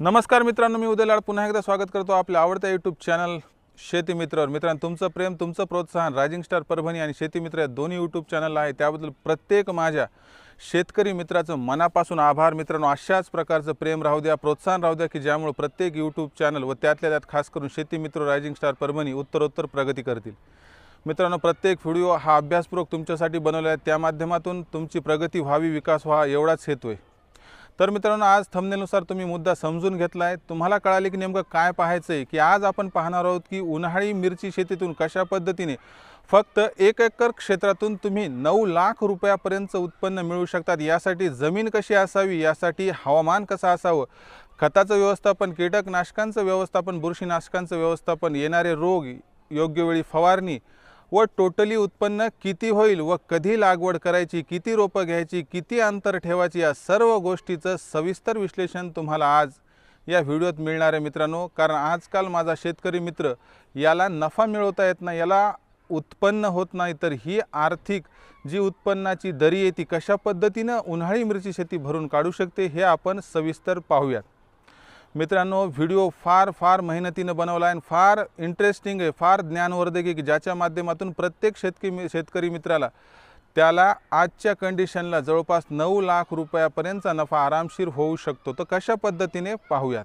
नमस्कार मित्रांनो मी उदय लाड. पुन्हा एकदा स्वागत करतो आपल्या आवडत्या यूट्यूब चॅनल शेती मित्रावर. मित्रांनो तुमचं प्रेम तुमचं प्रोत्साहन रायझिंग स्टार परभणी आणि शेती मित्र या दोन्ही यूट्यूब चॅनल आहे. त्याबद्दल प्रत्येक माझ्या शेतकरी मित्राचं मनापासून आभार. मित्रांनो अशाच प्रकारचं प्रेम राहू द्या प्रोत्साहन राहू द्या की ज्यामुळे प्रत्येक यूट्यूब चॅनल व त्यातल्या त्यात खास करून शेती मित्र रायझिंग स्टार परभणी उत्तरोत्तर प्रगती करतील. मित्रांनो प्रत्येक व्हिडिओ हा अभ्यासपूर्वक तुमच्यासाठी बनवला आहे. त्या माध्यमातून तुमची प्रगती व्हावी विकास व्हा एवढाच हेतू आहे. तर मित्रांनो आज थंबनेलनुसार तुम्ही मुद्दा समजून घेतला आहे तुम्हाला कळाले की नेमकं काय पाहायचं आहे की आज आपण पाहणार आहोत की उन्हाळी मिरची शेतीतून कशा पद्धतीने फक्त एक एकर क्षेत्रातून तुम्ही नऊ लाख रुपयापर्यंतचं उत्पन्न मिळवू शकतात? यासाठी जमीन कशी असावी? यासाठी हवामान कसं असावं? खताचं व्यवस्थापन कीटकनाशकांचं व्यवस्थापन बुरशीनाशकांचं व्यवस्थापन येणारे रोग योग्य वेळी फवारणी व टोटली उत्पन्न किती होईल व कधी लागवड करायची किती रोपं घ्यायची किती अंतर ठेवायची या सर्व गोष्टीचं सविस्तर विश्लेषण तुम्हाला आज या व्हिडिओत मिळणार आहे मित्रांनो. कारण आजकाल माझा शेतकरी मित्र याला नफा मिळवता येत नाही याला उत्पन्न होत नाही. तर ही आर्थिक जी उत्पन्नाची दरी आहे ती कशा पद्धतीनं उन्हाळी मिरची शेती भरून काढू शकते हे आपण सविस्तर पाहूयात. मित्रांनो व्हिडिओ फार फार मेहनतीनं बनवला आहे आणि फार इंटरेस्टिंग आहे फार ज्ञानवर्धक आहे की ज्याच्या माध्यमातून प्रत्येक शेतकरी शेतकरी मित्राला त्याला आजच्या कंडिशनला जवळपास नऊ लाख रुपयापर्यंतचा नफा आरामशीर होऊ शकतो. तर कशा पद्धतीने पाहूयात?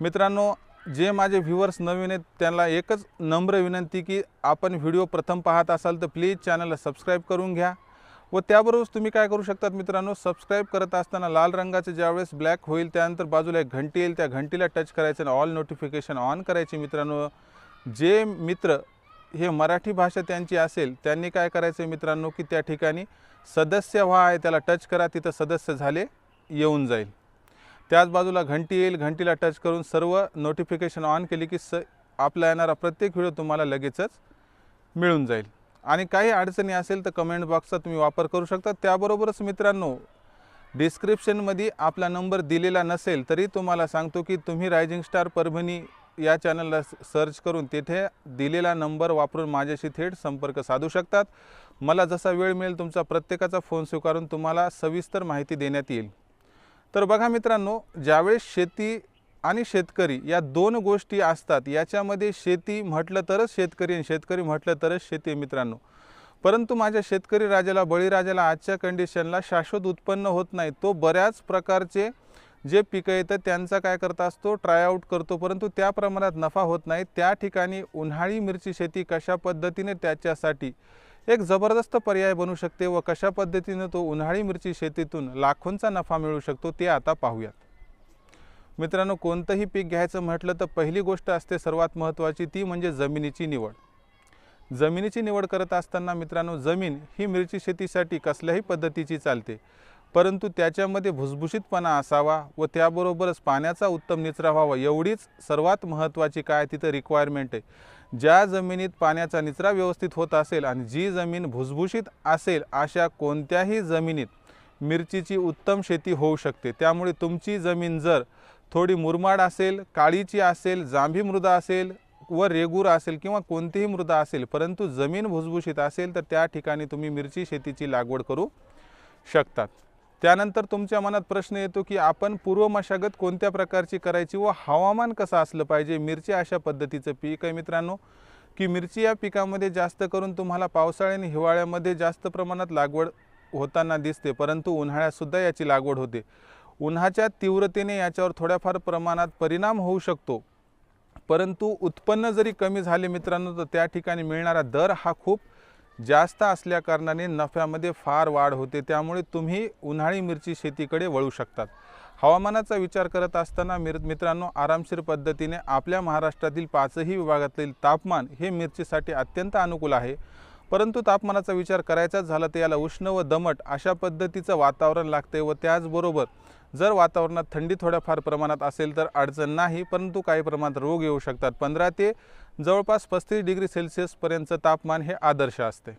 मित्रांनो जे माझे व्ह्युअर्स नवीन आहेत त्यांना एकच नम्र विनंती की आपण व्हिडिओ प्रथम पाहत असाल तर प्लीज चॅनलला सबस्क्राईब करून घ्या. व त्याबरोबरच तुम्ही काय करू शकतात मित्रांनो सबस्क्राईब करत असताना लाल रंगाचे ज्यावेळेस ब्लॅक होईल त्यानंतर बाजूला एक घंटी येईल त्या घंटीला टच करायचं आणि ऑल नोटिफिकेशन ऑन करायचे मित्रांनो. जे मित्र हे मराठी भाषा त्यांची असेल त्यांनी काय करायचं आहे मित्रांनो की त्या ठिकाणी सदस्य व्हा आहे त्याला टच करा तिथं सदस्य झाले येऊन जाईल. त्याच बाजूला घंटी येईल घंटीला टच करून सर्व नोटिफिकेशन ऑन केली की स आपला येणारा प्रत्येक व्हिडिओ तुम्हाला लगेचच मिळून जाईल. आणि काही अडचणी असेल तर कमेंट बॉक्सचा तुम्ही वापर करू शकता. त्याबरोबरच मित्रांनो डिस्क्रिप्शनमध्ये आपला नंबर दिलेला नसेल तरी तुम्हाला सांगतो की तुम्ही रायझिंग स्टार परभणी या चॅनलला सर्च करून तिथे दिलेला नंबर वापरून माझ्याशी थेट संपर्क साधू शकतात. मला जसा वेळ मिळेल तुमचा प्रत्येकाचा फोन स्वीकारून तुम्हाला सविस्तर माहिती देण्यात येईल. तर बघा मित्रांनो ज्यावेळेस शेती आणि शेतकरी या दोन गोष्टी असतात. याच्यामध्ये शेती म्हटलं तरच शेतकरी आणि शेतकरी म्हटलं तरच शेती मित्रांनो. परंतु माझ्या शेतकरी राजाला बळीराजाला आजच्या कंडिशनला शाश्वत उत्पन्न होत नाही. तो बऱ्याच प्रकारचे जे पिकं येतं त्यांचा काय करता असतो ट्रायआउट करतो. परंतु त्या प्रमाणात नफा होत नाही. त्या ठिकाणी उन्हाळी मिरची शेती कशा पद्धतीने त्याच्यासाठी एक जबरदस्त पर्याय बनू शकते व कशा पद्धतीने तो उन्हाळी मिरची शेतीतून लाखोंचा नफा मिळू शकतो ते आता पाहूयात. मित्रांनो कोणतंही पीक घ्यायचं म्हटलं तर पहिली गोष्ट असते सर्वात महत्त्वाची ती म्हणजे जमिनीची निवड. जमिनीची निवड करत असताना मित्रांनो जमीन ही मिरची शेतीसाठी कसल्याही पद्धतीची चालते परंतु त्याच्यामध्ये भुसभुशीतपणा असावा व त्याबरोबरच पाण्याचा उत्तम निचरा व्हावा एवढीच सर्वात महत्त्वाची काय तिथं रिक्वायरमेंट आहे. ज्या जमिनीत पाण्याचा निचरा व्यवस्थित होत असेल आणि जी जमीन भुसभुशीत असेल अशा कोणत्याही जमिनीत मिरचीची उत्तम शेती होऊ शकते. त्यामुळे तुमची जमीन जर थोडी मुरमाड असेल काळीची असेल जांभी मृदा असेल व रेगूर असेल किंवा कोणतीही मृदा असेल परंतु जमीन भुसभुशीत असेल तर त्या ठिकाणी तुम्ही मिरची शेतीची लागवड करू शकतात. त्यानंतर तुमच्या मनात प्रश्न येतो की आपण पूर्व मशागत कोणत्या प्रकारची करायची व हवामान कसं असलं पाहिजे? मिरची अशा पद्धतीचं पीक आहे मित्रांनो की मिरची या पिकामध्ये जास्त करून तुम्हाला पावसाळ्या आणि हिवाळ्यामध्ये जास्त प्रमाणात लागवड होताना दिसते परंतु उन्हाळ्यातसुद्धा याची लागवड होते. उन्हाच्या तीव्रतेने याच्यावर थोड्याफार प्रमाणात परिणाम होऊ शकतो. परंतु उत्पन्न जरी कमी झाले मित्रांनो तर त्या ठिकाणी मिळणारा दर हा खूप जास्त असल्या कारणाने नफ्यामध्ये फार वाढ होते. त्यामुळे तुम्ही उन्हाळी मिरची शेतीकडे वळू शकतात. हवामानाचा विचार करत असताना मिर मित्रांनो आरामशीर पद्धतीने आपल्या महाराष्ट्रातील पाचही विभागातील तापमान हे मिरचीसाठी अत्यंत अनुकूल आहे. परंतु तापमानाचा विचार करायचाच झाला तर याला उष्ण व दमट अशा पद्धतीचं वातावरण लागते व त्याचबरोबर जर वातावरणात थंडी थोड्याफार प्रमाणात असेल तर अडचण नाही परंतु काही प्रमाणात रोग येऊ शकतात. पंधरा ते जवळपास पस्तीस डिग्री सेल्सिअसपर्यंतचं तापमान हे आदर्श असते.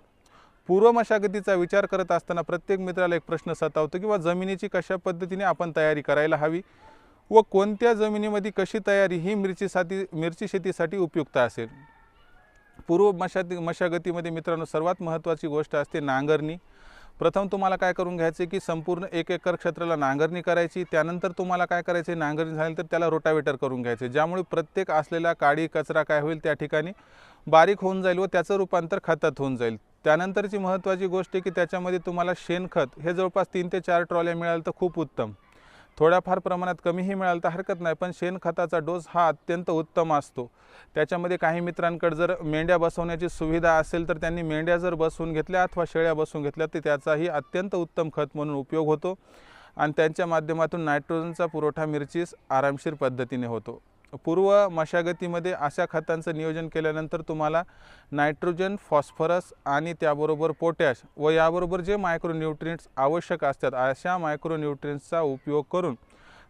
पूर्व मशागतीचा विचार करत असताना प्रत्येक मित्राला एक प्रश्न सतावतो किंवा जमिनीची कशा पद्धतीने आपण तयारी करायला हवी? व कोणत्या जमिनीमध्ये कशी तयारी ही मिरचीसाठी मिरची शेतीसाठी उपयुक्त असेल? पूर्व मशाती मशागतीमध्ये मित्रांनो सर्वात महत्त्वाची गोष्ट असते नांगरणी. प्रथम तुम्हाला काय करून घ्यायचे की संपूर्ण एक एकर क्षेत्राला नांगरणी करायची त्यानंतर तुम्हाला काय करायचे नांगरणी झाल्यानंतर त्याला रोटावेटर करून घ्यायचे ज्यामुळे प्रत्येक असलेला काडी कचरा काय होईल त्या ठिकाणी बारीक होऊन जाईल व त्याचं रूपांतर खतात होऊन जाईल. त्यानंतरची महत्त्वाची गोष्ट आहे की त्याच्यामध्ये तुम्हाला शेणखत हे जवळपास तीन ते चार ट्रॉल्या मिळाल तर खूप उत्तम. थोड्याफार प्रमाणात कमीही मिळालं तर हरकत नाही पण शेणखताचा डोस हा अत्यंत उत्तम असतो. त्याच्यामध्ये काही मित्रांकडे जर मेंढ्या बसवण्याची सुविधा असेल तर त्यांनी मेंढ्या जर बसवून घेतल्या अथवा शेळ्या बसवून घेतल्या तर त्याचाही अत्यंत उत्तम खत म्हणून उपयोग होतो. आणि त्यांच्या माध्यमातून नायट्रोजनचा पुरवठा मिरचीस आरामशीर पद्धतीने होतो. पूर्व मशागतीमध्ये अशा खतांचं नियोजन केल्यानंतर तुम्हाला नायट्रोजन फॉस्फरस आणि त्याबरोबर पोटॅश व याबरोबर जे मायक्रोन्यूट्रियंट्स आवश्यक असतात अशा मायक्रोन्यूट्रियंट्सचा उपयोग करून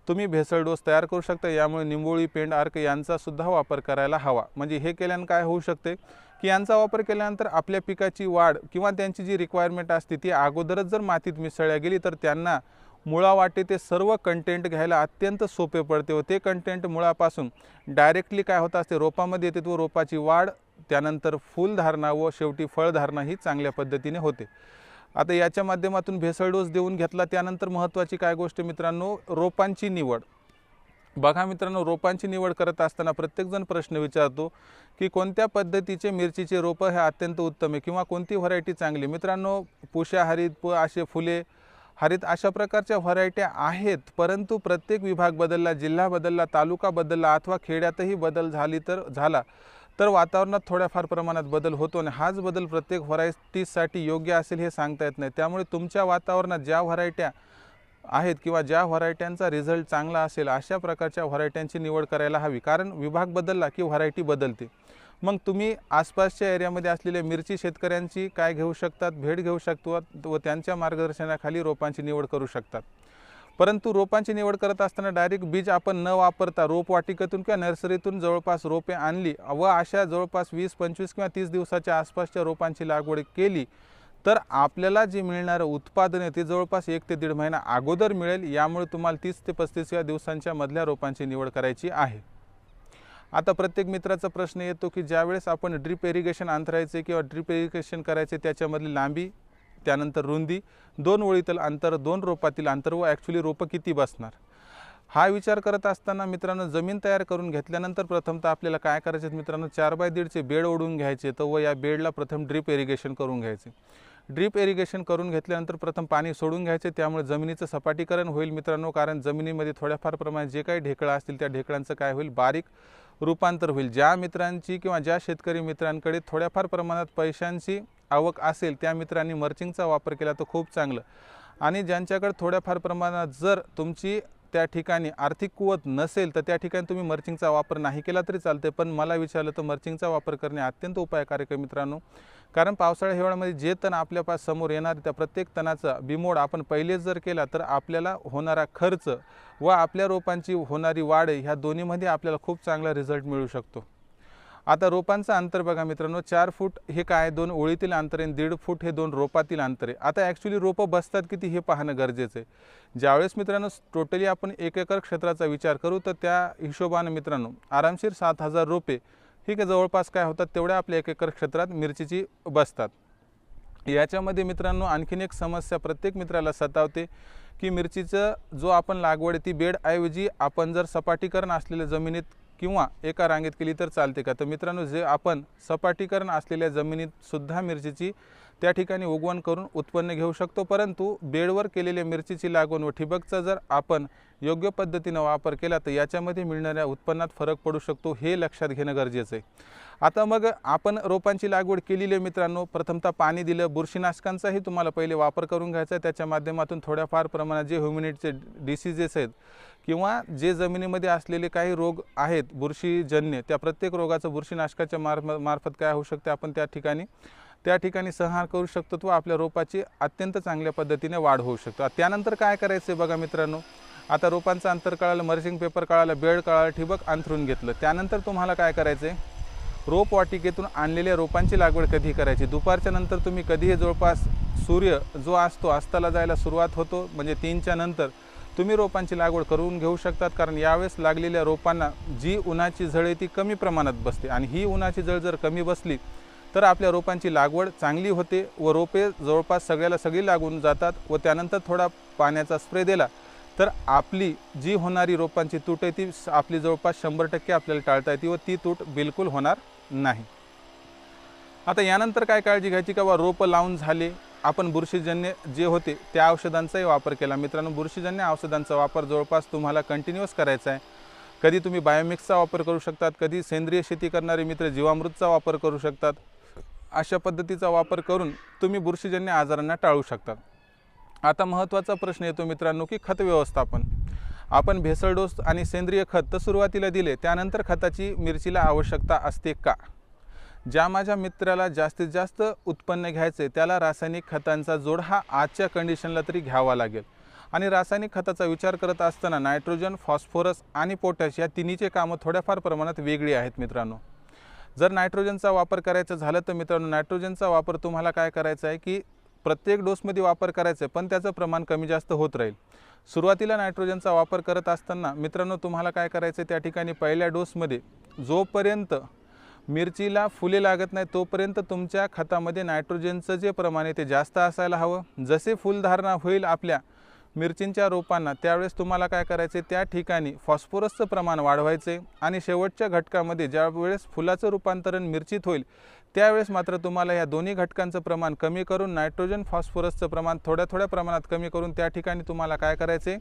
तुम्ही भेसळ डोस तयार करू शकता. यामुळे निंबोळी पेंड आर्क यांचासुद्धा वापर करायला हवा. म्हणजे हे केल्यानं काय होऊ शकते की यांचा वापर केल्यानंतर आपल्या पिकाची वाढ किंवा त्यांची जी रिक्वायरमेंट असते ती अगोदरच जर मातीत मिसळल्या गेली तर त्यांना मुळा वाटे ते सर्व कंटेंट घ्यायला अत्यंत सोपे पडते व ते कंटेंट मुळापासून डायरेक्टली काय होत असते रोपामध्ये येते व रोपाची वाढ त्यानंतर फुलधारणा व शेवटी फळधारणा ही चांगल्या पद्धतीने होते. आता याच्या माध्यमातून भेसळ डोस देऊन घेतला त्यानंतर महत्त्वाची काय गोष्ट मित्रांनो रोपांची निवड. बघा मित्रांनो रोपांची निवड करत असताना प्रत्येकजण प्रश्न विचारतो की कोणत्या पद्धतीचे मिरचीचे रोपं हे अत्यंत उत्तम आहे किंवा कोणती व्हरायटी चांगली मित्रांनो पुष्या हरित प असे फुले हरित अशा प्रकारच्या व्हरायट्या आहेत परंतु प्रत्येक विभाग बदलला जिल्हा बदलला तालुका बदलला अथवा खेड्यातही बदल झाली तर झाला तर वातावरणात थोड्याफार प्रमाणात बदल होतो आणि हाच बदल प्रत्येक व्हरायटीसाठी योग्य असेल हे सांगता येत नाही. त्यामुळे तुमच्या वातावरणात ज्या व्हरायट्या आहेत किंवा ज्या व्हरायट्यांचा रिझल्ट चांगला असेल अशा प्रकारच्या व्हरायट्यांची निवड करायला हवी. कारण विभाग बदलला की व्हरायटी बदलते. मग तुम्ही आसपासच्या एरियामध्ये असलेल्या मिरची शेतकऱ्यांची काय घेऊ शकतात भेट घेऊ शकतो व त्यांच्या मार्गदर्शनाखाली रोपांची निवड करू शकतात. परंतु रोपांची निवड करत असताना डायरेक्ट बीज आपण न वापरता रोपवाटिकेतून किंवा नर्सरीतून जवळपास रोपे आणली व अशा जवळपास वीस पंचवीस किंवा तीस दिवसाच्या आसपासच्या रोपांची लागवड केली तर आपल्याला जे मिळणारं उत्पादन आहे ते जवळपास एक ते दीड महिना अगोदर मिळेल. यामुळे तुम्हाला तीस ते पस्तीस या दिवसांच्या मधल्या रोपांची निवड करायची आहे. आता प्रत्येक मित्राचा प्रश्न येतो की ज्यावेळेस आपण ड्रीप इरिगेशन अंतरायचे किंवा ड्रीप इरिगेशन करायचे त्याच्यामधली लांबी त्यानंतर रुंदी दोन ओळीतील अंतर दोन रोपातील अंतर व ॲक्च्युली रोपं किती बसणार? हा विचार करत असताना मित्रांनो जमीन तयार करून घेतल्यानंतर प्रथमतः आपल्याला काय करायचे मित्रांनो चार बाय दीडचे बेड ओढून घ्यायचे तर व या बेडला प्रथम ड्रीप इरिगेशन करून घ्यायचे. ड्रीप इरिगेशन करून घेतल्यानंतर प्रथम पाणी सोडून घ्यायचे त्यामुळे जमिनीचं सपाटीकरण होईल मित्रांनो कारण जमिनीमध्ये थोड्याफार प्रमाणात जे काही ढेकळं असतील त्या ढेकळांचं काय होईल? बारीक रूपांतर होईल. ज्या मित्रांची किंवा ज्या शेतकरी मित्रांकडे थोड्याफार प्रमाणात पैशांची आवक असेल त्या मित्रांनी मर्चिंगचा वापर केला तर खूप चांगलं. आणि ज्यांच्याकडे थोड्याफार प्रमाणात जर तुमची त्या ठिकाणी आर्थिक कुवत नसेल तर त्या ठिकाणी तुम्ही मर्चिंगचा वापर नाही केला तरी चालते पण मला विचारलं तर मर्चिंगचा वापर करणे अत्यंत उपायकारक आहे मित्रांनो. कारण पावसाळ्या हिवाळ्यामध्ये जे तण आपल्या पास समोर येणार त्या प्रत्येक तणाचा बिमोड आपण पहिलेच जर केला तर आपल्याला होणारा खर्च व आपल्या रोपांची होणारी वाढ ह्या दोन्हीमध्ये आपल्याला खूप चांगला रिझल्ट मिळू शकतो. आता रोपांचं अंतर बघा मित्रांनो चार फूट हे काय दोन ओळीतील अंतर आहे दीड फूट हे दोन रोपातील अंतर आहे. आता ॲक्च्युली रोपं बसतात किती हे पाहणं गरजेचं आहे. ज्यावेळेस मित्रांनो टोटली आपण एक एकर क्षेत्राचा विचार करू तर त्या हिशोबानं मित्रांनो आरामशीर सात हजार रोपे ही आहे जवळपास काय होतात तेवढ्या आपल्या एक एकर क्षेत्रात मिरचीची बसतात. याच्यामध्ये मित्रांनो आणखीन एक समस्या प्रत्येक मित्राला सतावते की मिरचीचं जो आपण लागवड आहे ती बेडऐवजी आपण जर सपाटीकरण असलेल्या जमिनीत किंवा एका रांगेत केली तर चालते का? तर मित्रांनो जे आपण सपाटीकरण असलेल्या जमिनीतसुद्धा मिरचीची त्या ठिकाणी उगवण करून उत्पन्न घेऊ शकतो परंतु बेडवर केलेल्या मिरचीची लागवण व ठिबकचा जर आपण योग्य पद्धतीनं वापर केला तर याच्यामध्ये मिळणाऱ्या उत्पन्नात फरक पडू शकतो हे लक्षात घेणं गरजेचं आहे. आता मग आपण रोपांची लागवड केलेली आहे मित्रांनो प्रथमतः पाणी दिलं बुरशीनाशकांचाही तुम्हाला पहिले वापर करून घ्यायचा आहे त्याच्या माध्यमातून थोड्याफार प्रमाणात जे ह्युमिनिटचे डिसिजेस आहेत किंवा जे जमिनीमध्ये असलेले काही रोग आहेत बुरशीजन्य त्या प्रत्येक रोगाचं बुरशीनाशकाच्या मार्फ मार्फत काय होऊ शकते आपण त्या ठिकाणी त्या ठिकाणी संहार करू शकतो व आपल्या रोपाची अत्यंत चांगल्या पद्धतीने वाढ होऊ शकतो. त्यानंतर काय करायचं आहे बघा मित्रांनो? आता रोपांचं अंतर कळालं मर्जिंग पेपर कळालं बेड कळालं ठिबक अंथरून घेतलं. त्यानंतर तुम्हाला काय करायचं आहे रोप वाटिकेतून आणलेल्या रोपांची लागवड कधी करायची? दुपारच्या नंतर तुम्ही कधीही जवळपास सूर्य जो असतो अस्ताला जायला सुरुवात होतो म्हणजे तीनच्या नंतर तुम्ही रोपांची लागवड करून घेऊ शकतात. कारण यावेळेस लागलेल्या रोपांना जी उन्हाची झळ आहे ती कमी प्रमाणात बसते. आणि ही उन्हाची झळ जर कमी बसली तर आपल्या रोपांची लागवड चांगली होते व रोपे जवळपास सगळ्याला सगळी लागून जातात व त्यानंतर थोडा पाण्याचा स्प्रे दिला तर आपली जी होणारी रोपांची तूट आहे ती आपली जवळपास शंभर टक्के आपल्याला टाळता येते व ती तूट बिलकुल होणार नाही. आता यानंतर काय काळजी घ्यायची का? बा रोपं लावून झाले. आपण बुरशीजन्य जे होते त्या औषधांचाही वापर केला. मित्रांनो बुरशीजन्य औषधांचा वापर जवळपास तुम्हाला कंटिन्युअस करायचा आहे. कधी तुम्ही बायोमिक्सचा वापर करू शकतात कधी सेंद्रिय शेती करणारे मित्र जीवामृतचा वापर करू शकतात. अशा पद्धतीचा वापर करून तुम्ही बुरशीजन्य आजारांना टाळू शकतात आता महत्त्वाचा प्रश्न येतो मित्रांनो की खत व्यवस्थापन. आपण भेसळ डोस आणि सेंद्रिय खत तर सुरुवातीला दिले त्यानंतर खताची मिरचीला आवश्यकता असते का? ज्या माझ्या मित्राला जास्तीत जास्त उत्पन्न घ्यायचे त्याला रासायनिक खतांचा जोड हा आजच्या कंडिशनला तरी घ्यावा लागेल. आणि रासायनिक खताचा विचार करत असताना नायट्रोजन फॉस्फोरस आणि पोटॅश या तिन्हीचे कामं थोड्याफार प्रमाणात वेगळी आहेत मित्रांनो. जर नायट्रोजनचा वापर करायचा झालं तर मित्रांनो नायट्रोजनचा वापर तुम्हाला काय करायचा आहे की प्रत्येक डोसमध्ये वापर करायचा आहे पण त्याचं प्रमाण कमी जास्त होत राहील. सुरुवातीला नायट्रोजनचा वापर करत असताना मित्रांनो तुम्हाला काय करायचं आहे त्या ठिकाणी पहिल्या डोसमध्ये जोपर्यंत मिरचीला फुले लागत नाही तोपर्यंत तुमच्या खतामध्ये नायट्रोजनचं जे प्रमाण आहे ते जास्त असायला हवं. जसे फुलधारणा होईल आपल्या मिरचींच्या रोपांना त्यावेळेस तुम्हाला काय करायचे? त्या ठिकाणी फॉस्फरसचं प्रमाण वाढवायचे आणि शेवटच्या घटकामध्ये ज्यावेळेस फुलाचं रूपांतरण मिरचीत होईल त्यावेळेस मात्र तुम्हाला या दोन्ही घटकांचं प्रमाण कमी करून नायट्रोजन फॉस्फरसचं प्रमाण थोड्या थोड्या प्रमाणात कमी करून त्या ठिकाणी तुम्हाला काय करायचे?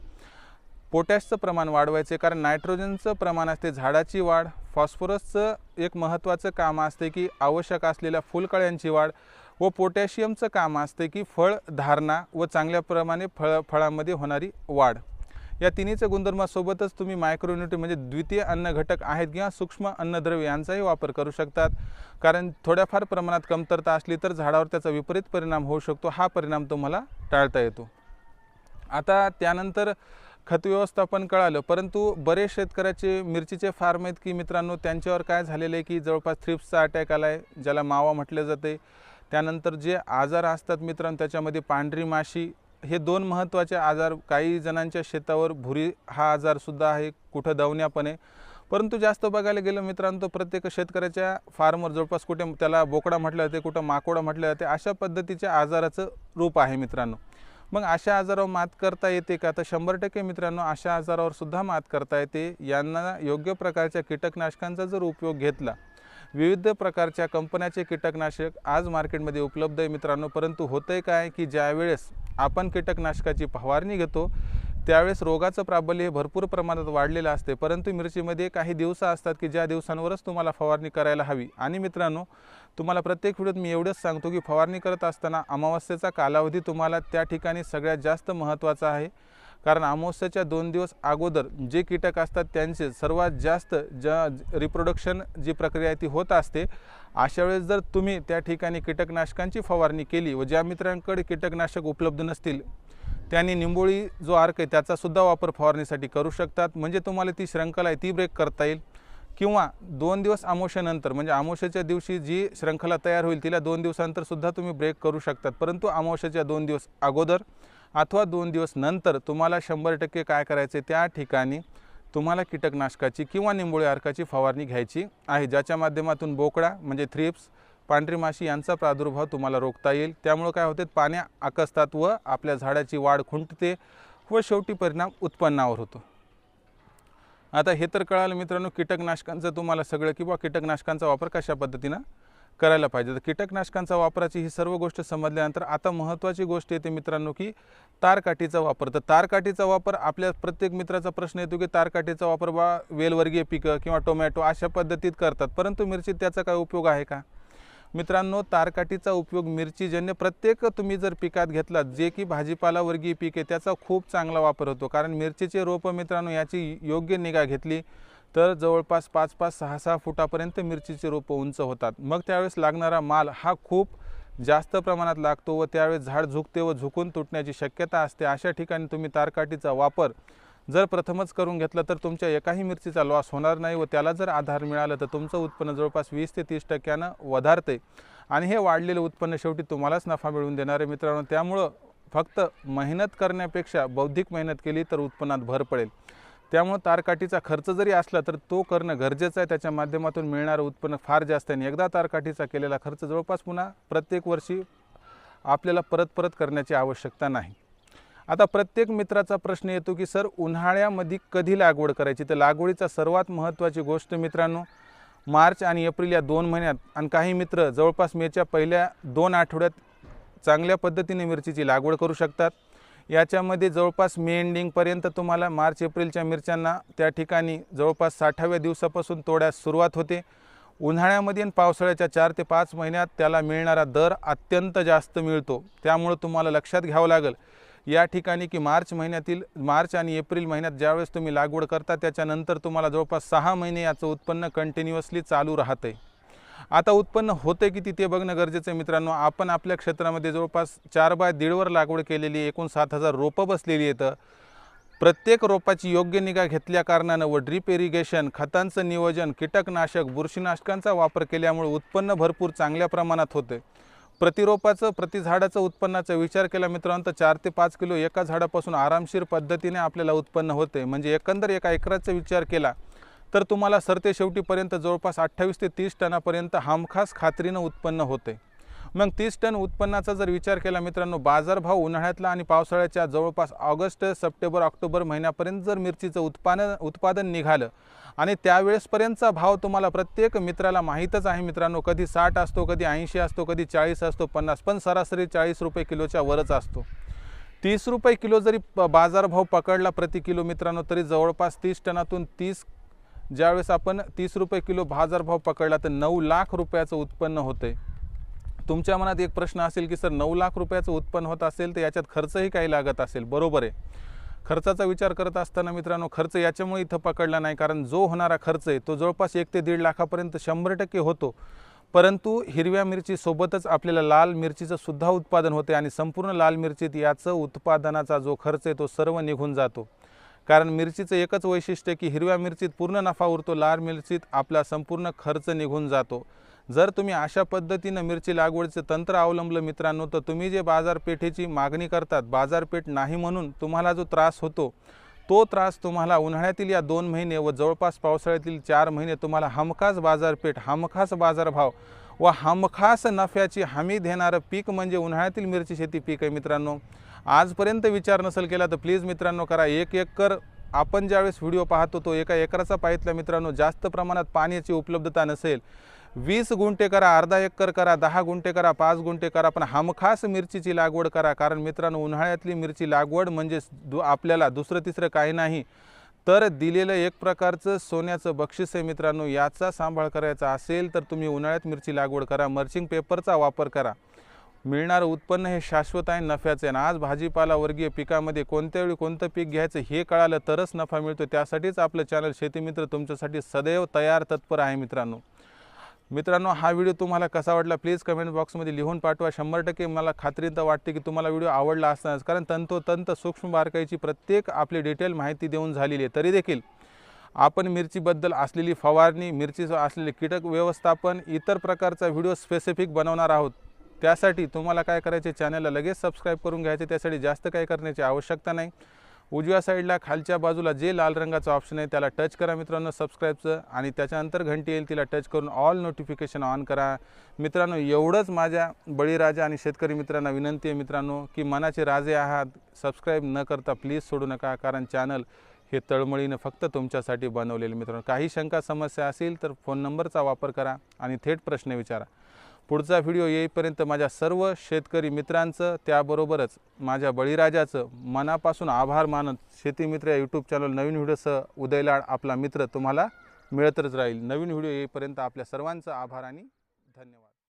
पोटॅशचं प्रमाण वाढवायचे कारण नायट्रोजनचं प्रमाण असते झाडाची वाढ फॉस्फरसचं एक महत्त्वाचं काम असते की आवश्यक असलेल्या फुलकळ्यांची वाढ व पोटॅशियमचं काम असते की फळ धारणा व चांगल्या प्रमाणे फळ फळामध्ये होणारी वाढ. या तिन्हीच्या गुणधर्मासोबतच तुम्ही मायक्रोन्युट्री म्हणजे द्वितीय अन्न घटक आहेत किंवा सूक्ष्म अन्नद्रव्य यांचाही वापर करू शकतात. कारण थोड्याफार प्रमाणात कमतरता असली तर झाडावर त्याचा विपरीत परिणाम होऊ शकतो. हा परिणाम तुम्हाला टाळता येतो. आता त्यानंतर खत व्यवस्थापन कळालं. परंतु बरेच शेतकऱ्याचे मिरचीचे फार्म आहेत की मित्रांनो त्यांच्यावर काय झालेलं आहे की जवळपास थ्रिप्सचा अटॅक आला आहे ज्याला मावा म्हटलं जाते. त्यानंतर जे आजार असतात मित्रांनो त्याच्यामध्ये पांढरी माशी हे दोन महत्त्वाचे आजार काही जणांच्या शेतावर भुरी हा आजारसुद्धा आहे कुठं दवण्यापणे परंतु जास्त बघायला गेलं मित्रांनो तो प्रत्येक शेतकऱ्याच्या फार्मवर जवळपास कुठे त्याला बोकडा म्हटलं जाते कुठं माकोडा म्हटलं जाते अशा पद्धतीच्या आजाराचं रूप आहे मित्रांनो. मग अशा आजारावर मात करता येते का? तर शंभर टक्के मित्रांनो अशा आजारावर सुद्धा मात करता येते. यांना योग्य प्रकारच्या कीटकनाशकांचा जर उपयोग घेतला विविध प्रकारच्या कंपन्याचे कीटकनाशक आज मार्केटमध्ये उपलब्ध आहे मित्रांनो. परंतु होतं आहे काय की ज्यावेळेस आपण कीटकनाशकाची फवारणी घेतो त्यावेळेस रोगाचं प्राबल्य हे भरपूर प्रमाणात वाढलेलं असते परंतु मिरचीमध्ये काही दिवस असतात की ज्या दिवसांवरच तुम्हाला फवारणी करायला हवी. आणि मित्रांनो तुम्हाला प्रत्येक व्हिडिओत मी एवढंच सांगतो की फवारणी करत असताना अमावस्येचा कालावधी तुम्हाला त्या ठिकाणी सगळ्यात जास्त महत्त्वाचा आहे. कारण अमावस्याच्या दोन दिवस अगोदर जे कीटक असतात त्यांचे सर्वात जास्त ज्या रिप्रोडक्शन जी प्रक्रिया आहे ती होत असते. अशा वेळेस जर तुम्ही त्या ठिकाणी कीटकनाशकांची फवारणी केली व ज्या मित्रांकडे कीटकनाशक उपलब्ध नसतील त्यांनी निंबोळी जो अर्क आहे त्याचासुद्धा वापर फवारणीसाठी करू शकतात. म्हणजे तुम्हाला ती श्रंखला आहे ती ब्रेक करता येईल. किंवा दोन दिवस अमावस्येनंतर म्हणजे अमावस्येच्या दिवशी जी श्रंखला तयार होईल तिला दोन दिवसानंतर सुद्धा तुम्ही ब्रेक करू शकतात. परंतु अमावस्येच्या दोन दिवस अगोदर अथवा दोन दिवस नंतर तुम्हाला शंभर टक्के काय करायचे त्या ठिकाणी तुम्हाला कीटकनाशकाची किंवा निंबोळी अर्काची फवारणी घ्यायची आहे. ज्याच्या माध्यमातून बोकडा म्हणजे थ्रिप्स पांढरी माशी यांचा प्रादुर्भाव तुम्हाला रोखता येईल. त्यामुळं काय होते पाण्या आकसतात व आपल्या झाडाची वाढ खुंटते व शेवटी परिणाम उत्पन्नावर होतो. आता हे तर कळालं मित्रांनो कीटकनाशकांचं तुम्हाला सगळं किंवा कीटकनाशकांचा वापर कशा पद्धतीनं करायला पाहिजे. तर कीटकनाशकांचा वापराची ही सर्व गोष्ट समजल्यानंतर आता महत्त्वाची गोष्ट येते मित्रांनो की तारकाठीचा वापर. तर तारकाठीचा वापर आपल्या प्रत्येक मित्राचा प्रश्न येतो की तारकाठीचा वापर बा वेलवर्गीय पिकं किंवा टोमॅटो अशा पद्धतीत करतात. परंतु मिरचीत त्याचा काय उपयोग आहे का? मित्रांनो तारकाठीचा उपयोग मिरचीजन्य प्रत्येक तुम्ही जर पिकात घेतलात जे की भाजीपाला वर्गीय पीक आहे त्याचा खूप चांगला वापर होतो. कारण मिरचीचे रोपं मित्रांनो याची योग्य निगा घेतली तर जवळपास पाच पाच सहा सहा फुटापर्यंत मिरचीचे रोपं उंच होतात. मग त्यावेळेस लागणारा माल हा खूप जास्त प्रमाणात लागतो व त्यावेळेस झाड झुकते व झुकून तुटण्याची शक्यता असते. अशा ठिकाणी तुम्ही तारकाठीचा वापर जर प्रथमच करून घेतला तर तुमच्या एकाही मिरचीचा लॉस होणार नाही व त्याला जर आधार मिळाला तर तुमचं उत्पन्न जवळपास वीस ते तीस टक्क्यानं वधारते. आणि हे वाढलेलं उत्पन्न शेवटी तुम्हालाच नफा मिळवून देणार आहे मित्रांनो. त्यामुळं फक्त मेहनत करण्यापेक्षा बौद्धिक मेहनत केली तर उत्पन्नात भर पडेल. त्यामुळं तारकाठीचा खर्च जरी असला तर तो करणं गरजेचं आहे. त्याच्या माध्यमातून मिळणारं उत्पन्न फार जास्त आहे. आणि एकदा तारकाठीचा केलेला खर्च जवळपास पुन्हा प्रत्येक वर्षी आपल्याला परत परत करण्याची आवश्यकता नाही. आता प्रत्येक मित्राचा प्रश्न येतो की सर उन्हाळ्यामध्ये कधी लागवड करायची? तर लागवडीचा सर्वात महत्त्वाची गोष्ट मित्रांनो मार्च आणि एप्रिल या दोन महिन्यात आणि काही मित्र जवळपास मेच्या पहिल्या दोन आठवड्यात चांगल्या पद्धतीने मिरचीची लागवड करू शकतात. याच्यामध्ये जवळपास मे एंडिंगपर्यंत तुम्हाला मार्च एप्रिलच्या मिरच्यांना त्या ठिकाणी जवळपास साठाव्या दिवसापासून तोड्यास सुरुवात होते. उन्हाळ्यामध्ये आणि पावसाळ्याच्या चार ते पाच महिन्यात त्याला मिळणारा दर अत्यंत जास्त मिळतो. त्यामुळं तुम्हाला लक्षात घ्यावं लागेल. या ठिकाणी की मार्च महिन्यातील मार्च आणि एप्रिल महिन्यात ज्यावेळेस तुम्ही लागवड करता त्याच्यानंतर तुम्हाला जवळपास सहा महिने याचं उत्पन्न कंटिन्युअसली चालू राहतं आहे आता उत्पन्न होते किती ते बघणं गरजेचं आहे मित्रांनो. आपण आपल्या क्षेत्रामध्ये जवळपास चार बाय दीडवर लागवड केलेली एकूण सात हजार रोपं बसलेली येतं प्रत्येक रोपाची योग्य निगा घेतल्या कारणानं व ड्रीप इरिगेशन खतांचं नियोजन कीटकनाशक बुरशीनाशकांचा वापर केल्यामुळे उत्पन्न भरपूर चांगल्या प्रमाणात होते. प्रतिरोपाचं प्रति झाडाचं उत्पन्नाचा विचार केला मित्रांनो तर चार ते पाच किलो एका झाडापासून आरामशीर पद्धतीने आपल्याला उत्पन्न होते. म्हणजे एकंदर एका एकराचा विचार केला तर तुम्हाला सरते शेवटीपर्यंत जवळपास अठ्ठावीस ते तीस टनापर्यंत हमखास खात्रीनं उत्पन्न होते. मग तीस टन उत्पन्नाचा जर विचार केला मित्रांनो बाजारभाव उन्हाळ्यातला आणि पावसाळ्याच्या जवळपास ऑगस्ट सप्टेंबर ऑक्टोबर महिन्यापर्यंत जर मिरचीचं उत्पादन उत्पादन निघालं आणि त्यावेळेसपर्यंतचा भाव तुम्हाला प्रत्येक मित्राला माहीतच आहे मित्रांनो कधी साठ असतो कधी ऐंशी असतो कधी चाळीस असतो पन्नास पण सरासरी चाळीस रुपये किलोच्या वरच असतो. तीस रुपये किलो जरी प- बाजारभाव पकडला प्रति किलो मित्रांनो तरी जवळपास तीस टनातून तीस ज्यावेळेस आपण तीस रुपये किलो बाजारभाव पकडला तर नऊ लाख रुपयाचं उत्पन्न होते. तुमच्या मनात एक प्रश्न असेल की सर नऊ लाख रुपयाचं उत्पन्न होत असेल तर याच्यात खर्चही काही लागत असेल. बरोबर आहे. खर्चाचा विचार करत असताना मित्रांनो खर्च याच्यामुळे इथं पकडला नाही कारण जो होणारा खर्च आहे तो जवळपास एक ते दीड लाखापर्यंत शंभर टक्के होतो. परंतु हिरव्या मिरचीसोबतच आपल्याला लाल मिरचीचं सुद्धा उत्पादन होते आणि संपूर्ण लाल मिरचीत याचं उत्पादनाचा जो खर्च आहे तो सर्व निघून जातो. कारण मिरचीचं एकच वैशिष्ट्य की हिरव्या मिरचीत पूर्ण नफा उरतो लाल मिरचीत आपला संपूर्ण खर्च निघून जातो. जर तुम्ही अशा पद्धतीनं मिरची लागवडीचं तंत्र अवलंबलं मित्रांनो तर तुम्ही जे बाजारपेठेची मागणी करतात बाजारपेठ नाही म्हणून तुम्हाला जो त्रास होतो तो त्रास तुम्हाला उन्हाळ्यातील या दोन महिने व जवळपास पावसाळ्यातील चार महिने तुम्हाला हमखास बाजारपेठ हमखास बाजारभाव व हमखास नफ्याची हमी देणारं पीक म्हणजे उन्हाळ्यातील मिरची शेती पीक आहे मित्रांनो. आजपर्यंत विचार नसेल केला तर प्लीज मित्रांनो करा. एक एकर आपण ज्यावेळेस व्हिडिओ पाहतो तो एका एकराचा पाहितला मित्रांनो जास्त प्रमाणात पाण्याची उपलब्धता नसेल. वीस गुंठे करा अर्धा एकर करा दहा गुंठे करा पाच गुंठे करा पण हमखास मिरचीची लागवड करा. कारण मित्रांनो उन्हाळ्यातली मिरची लागवड म्हणजे दु आपल्याला दुसरं तिसरं काही नाही. तर दिलेलं एक प्रकारचं सोन्याचं बक्षीस आहे मित्रांनो याचा सांभाळ करायचा असेल तर तुम्ही उन्हाळ्यात मिरची लागवड करा. मर्चिंग पेपरचा वापर करा. मिळणारं उत्पन्न हे शाश्वत आहे नफ्याचे आणि आज भाजीपाला वर्गीय पिकामध्ये कोणत्या वेळी कोणतं पीक घ्यायचं हे कळालं तरच नफा मिळतो. त्यासाठीच आपलं चॅनल शेतीमित्र तुमच्यासाठी सदैव तयार तत्पर आहे मित्रांनो. मित्रांनो हा व्हिडिओ तुम्हाला कसा वाटला प्लीज कमेंट बॉक्समध्ये लिहून पाठवा. शंभर टक्के मला खात्री तर वाटते की तुम्हाला व्हिडिओ आवडला असतानाच कारण तंतोतंत सूक्ष्म बारकाईची प्रत्येक आपली डिटेल माहिती देऊन झालेली आहे. तरी देखील आपण मिरचीबद्दल असलेली फवारणी मिरचीचं असलेले कीटक व्यवस्थापन इतर प्रकारचा व्हिडिओ स्पेसिफिक बनवणार आहोत. त्यासाठी तुम्हाला काय करायचे चॅनलला लगेच सबस्क्राईब करून घ्यायचे त्यासाठी जास्त काय करण्याची आवश्यकता नाही. उजव्या साईडला खालच्या बाजूला जे लाल रंगाचं ऑप्शन आहे त्याला टच करा मित्रांनो सबस्क्राईबचं आणि त्याच्यानंतर घंटी येईल तिला टच करून ऑल नोटिफिकेशन ऑन करा. मित्रांनो एवढंच माझ्या बळीराजा आणि शेतकरी मित्रांना विनंती आहे मित्रांनो की मनाचे राजे आहात. सबस्क्राईब न करता प्लीज सोडू नका कारण चॅनल हे तळमळीनं फक्त तुमच्यासाठी बनवलेले मित्रांनो. काही शंका समस्या असेल तर फोन नंबरचा वापर करा आणि थेट प्रश्न विचारा. पुढचा व्हिडिओ येईपर्यंत माझ्या सर्व शेतकरी मित्रांचं त्याबरोबरच माझ्या बळीराजाचं मनापासून आभार मानत शेतीमित्र या यूट्यूब चॅनल नवीन व्हिडिओसह उदयलाड आपला मित्र तुम्हाला मिळतच राहील. नवीन व्हिडिओ येईपर्यंत आपल्या सर्वांचं आभार आणि धन्यवाद.